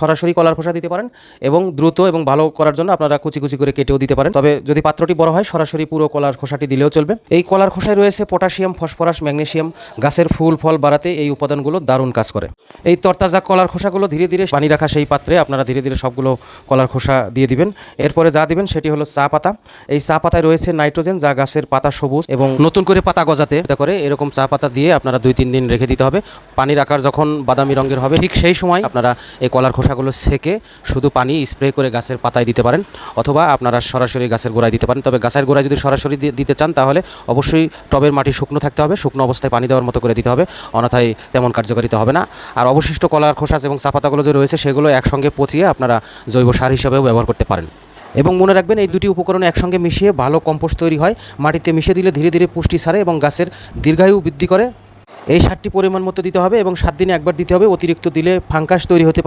সরাসরি কলার খোসা দিতে পারেন এবং দ্রুত এবং ভালো করার জন্য আপনারা কুচি কুচি করে কেটেও দিতে পারেন। তবে যদি পাত্রটি বড় হয়, সরাসরি পুরো কলার খোসাটি দিলেও চলবে। এই কলার খোসায় রয়েছে পটাশিয়াম, ফসফরাস, ম্যাগনেসিয়াম, গাছের ফুল, ফল বাড়াতে এই উপাদানগুলো দারুণ কাজ করে। এই তরতাজা কলার খোসাগুলো ধীরে ধীরে পানি রাখা সেই পাত্রে আপনারা ধীরে ধীরে সবগুলো কলার খোসা দিয়ে দিবেন। এরপরে যা দিবেন সেটি হলো চা পাতা। এই চা পাতায় রয়েছে নাইট্রোজেন, যা গাছের পাতা সবুজ এবং নতুন করে পাতা গজাতে করে এরকম চা পাতা দিয়ে আপনারা দুই তিন দিন রেখে দিতে হবে। পানির আকার যখন বাদামি রঙের হবে, ঠিক সেই সময় আপনারা এই কলার খোসাগুলো সেকে শুধু পানি স্প্রে করে গাছের পাতায় দিতে পারেন অথবা আপনারা সরাসরি গাছের গোড়ায় দিতে পারেন। তবে গাছের গোড়ায় যদি সরাসরি দিতে চান তাহলে অবশ্যই টবের মাটি শুকনো থাকতে হবে, শুকনো অবস্থায় পানি দেওয়ার মতো করে দিতে হবে অন্যথায় তেমন কার্যকারিতা হবে না। আর অবশিষ্ট কলার খোসা এবং চা পাতাগুলো যে রয়েছে সেগুলো একসঙ্গে পচিয়ে আপনারা জৈব সার হিসাবেও ব্যবহার করতে পারেন। এবং মনে রাখবেন এই দুটি উপকরণ একসঙ্গে মিশিয়ে ভালো কম্পোস্ট তৈরি হয়। মাটিতে মিশিয়ে দিলে ধীরে ধীরে পুষ্টি সারে এবং গাছের দীর্ঘায়ু বৃদ্ধি করে। এই সারটি পরিমাণ মতো দিতে হবে এবং সাত দিনে একবার দিতে হবে। অতিরিক্ত দিলে ফাঙ্কাস তৈরি হতে